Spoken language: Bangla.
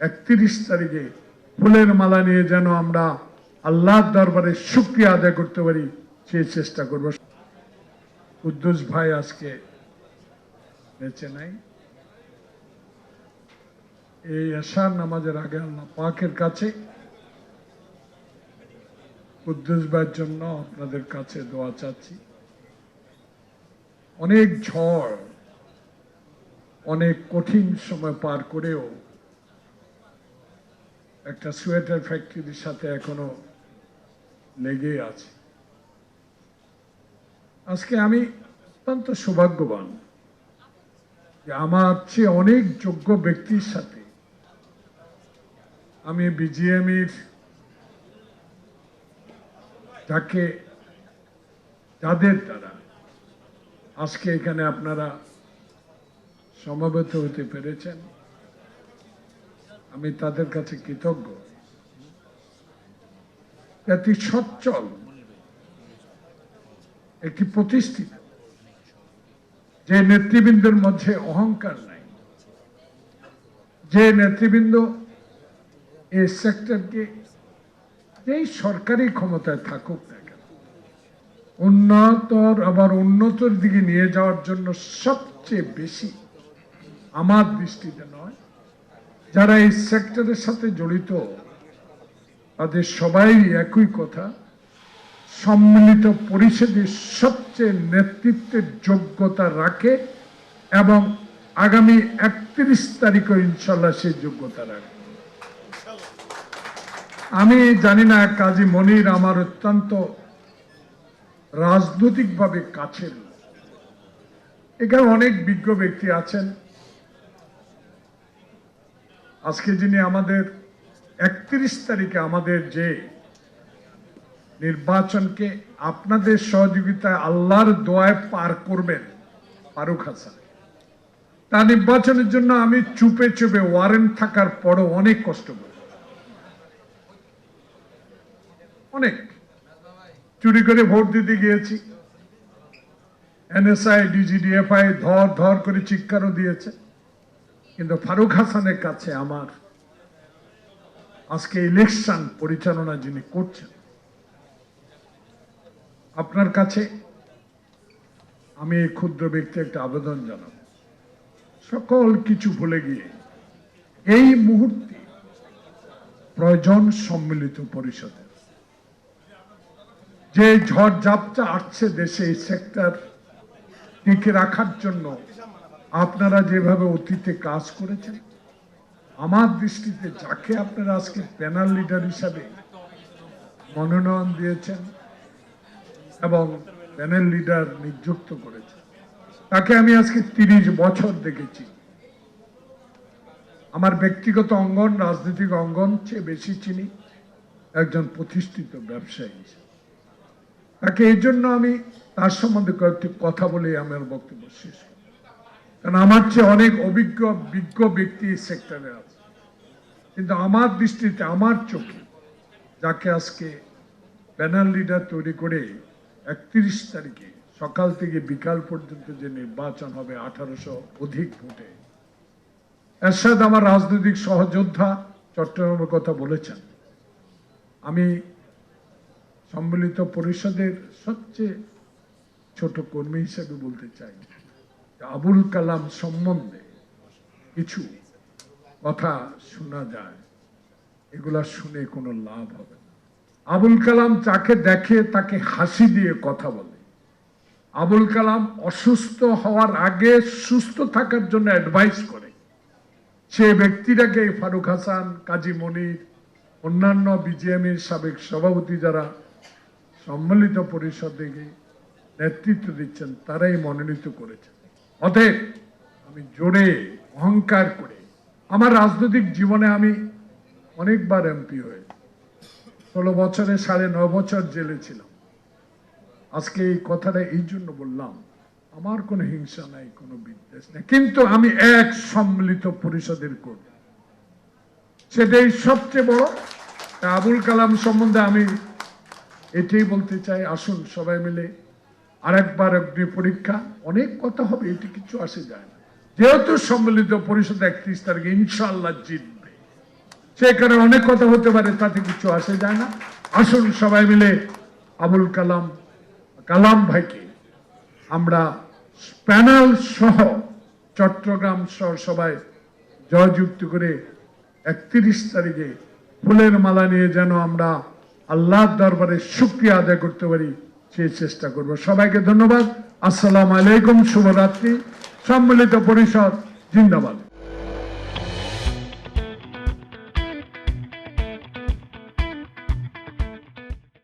একত্রিশ তারিখে ফুলের মালা নিয়ে যেন আমরা আল্লাহর দরবারে শুক্রিয়া আদায় করতে পারি, সেই চেষ্টা করব। কুদ্দুস ভাই আজকে বেঁচে নাই। এই আশার নামাজের আগে আল্লাহ পাকের কাছে কুদ্দুস ভাইয়ের জন্য আপনাদের কাছে দোয়া চাচ্ছি। অনেক ঝড়, অনেক কঠিন সময় পার করেও একটা সোয়েটার ফ্যাক্টরির সাথে এখনও লেগে আছে। আজকে আমি অত্যন্ত সৌভাগ্যবান যে আমার চেয়ে অনেক যোগ্য ব্যক্তির সাথে আমি বিজিএমির যাকে যাদের দ্বারা আজকে এখানে আপনারা সমবেত হতে পেরেছেন। আমি তাদের কাছে কৃতজ্ঞ। একটি সচ্ছল একটি প্রতিষ্ঠিত, যে নেতৃবৃন্দের মধ্যে অহংকার নাই। যে নেতৃবৃন্দ এই সেক্টরকে যেই সরকারি ক্ষমতায় থাকুক না কেন, উন্নতর, আবার উন্নতর দিকে নিয়ে যাওয়ার জন্য সবচেয়ে বেশি আমার দৃষ্টিতে নয় যারা এই সেক্টরের সাথে জড়িত, তাদের সবাই একই কথা, সম্মিলিত পরিষদে সবচেয়ে নেতৃত্বের যোগ্যতা রাখে এবং আগামী একত্রিশ তারিখও ইনশাল্লাহ সেই যোগ্যতা রাখে আমি জানি না, কাজী মনির আমার অত্যন্ত রাজনৈতিকভাবে কাছের। এখানে অনেক বিজ্ঞ ব্যক্তি আছেন আজকে যিনি আমাদের একত্রিশ তারিখে আমাদের যে নির্বাচনকে আপনাদের সহযোগিতায় আল্লাহর দোয়ায় পার করবেন ফারুক হাসান। তা নির্বাচনের জন্য আমি চুপে চুপে ওয়ারেন্ট থাকার পরও অনেক কষ্ট করি। অনেক। চুরি করে ভোট দিতে গিয়েছি। এনএসআই ডিজিডিএফআই ধর ধর করে চিৎকারও দিয়েছে। কিন্তু ফারুক হাসানের কাছে আমার আজকে ইলেকশন পরিচালনা যিনি করছেন, আপনার কাছে আমি এই ক্ষুদ্র ব্যক্তি একটা আবেদন জানাব। সকল কিছু ভুলে গিয়ে এই মুহূর্তে প্রয়োজন সম্মিলিত পরিষদের যে ঝড় ঝাপটা আসছে দেশে এই সেক্টর টিকে রাখার জন্য আপনারা যেভাবে অতীতে কাজ করেছেন, আমার দৃষ্টিতে যাকে আপনারা আজকে প্যানেল লিডার হিসাবে মনোনয়ন দিয়েছেন এবং প্যানেল লিডার নিযুক্ত করেছেন, তাকে আমি আজকে তিরিশ বছর দেখেছি। আমার ব্যক্তিগত অঙ্গন, রাজনৈতিক অঙ্গন চেয়ে বেশি চিনি একজন প্রতিষ্ঠিত ব্যবসায়ী তাকে এই জন্য আমি তার সম্বন্ধে কয়েকটি কথা বলে আমার বক্তব্য শেষ করি। কারণ আমার চেয়ে অনেক অভিজ্ঞ, বিজ্ঞ ব্যক্তি এই সেক্টরে আছে। কিন্তু আমার দৃষ্টিতে, আমার চোখে যাকে আজকে প্যানেল লিডার তৈরি করে একত্রিশ তারিখে, সকাল থেকে বিকাল পর্যন্ত যে নির্বাচন হবে আঠারোশো অধিক ভোটে, এরশাদ আমার রাজনৈতিক সহযোদ্ধা, চট্টগ্রামের কথা বলেছেন। আমি সম্মিলিত পরিষদের সবচেয়ে ছোট কর্মী হিসেবে বলতে চাই। আবুল কালাম সম্বন্ধে কিছু কথা শোনা যায়। এগুলা শুনে কোনো লাভ হবে না। আবুল কালাম যাকে দেখে তাকে হাসি দিয়ে কথা বলে। আবুল কালাম অসুস্থ হওয়ার আগে সুস্থ থাকার জন্য অ্যাডভাইস করে। সে ব্যক্তিটাকে ফারুক হাসান, কাজী মনির, অন্যান্য বিজিএমের সাবেক সভাপতি যারা সম্মিলিত পরিষদে নেতৃত্ব দিচ্ছেন, তারাই মনোনীত করেছেন। অতএব আমি জোরে অহংকার করে আমার রাজনৈতিক জীবনে আমি অনেকবার এমপি হয়ে ষোলো বছরে সাড়ে ন বছর জেলে ছিলাম। আজকে এই কথাটা এই জন্য বললাম, আমার কোনো হিংসা নাই, কোনো বিদ্বেষ নেই। কিন্তু আমি এক সম্মিলিত পরিষদের কর্মী। সেটাই সবচেয়ে বড়। আবুল কালাম সম্বন্ধে আমি এটাই বলতে চাই, আসুন সবাই মিলে আরেকবার অগ্নি পরীক্ষা, অনেক কথা হবে, এটি কিছু আসে যায় না। যেহেতু সম্মিলিত পরিষদ একত্রিশ তারিখে ইনশাল্লাহ জিতবে। সেখানে অনেক কথা হতে পারে, তাতে কিছু আসে যায় না। আসুন সবাই মিলে আবুল কালাম কালাম ভাইকে আমরা প্যানেল সহ চট্টগ্রাম সহ সবাই জয়যুক্ত করে একত্রিশ তারিখে ফুলের মালা নিয়ে যেন আমরা আল্লাহর দরবারে শুক্রিয়া আদায় করতে পারি। সেই চেষ্টা করব। সবাইকে ধন্যবাদ। আসসালাম আলাইকুম শুভরাত্রি। সম্মিলিত পরিষদ জিন্দাবাদ।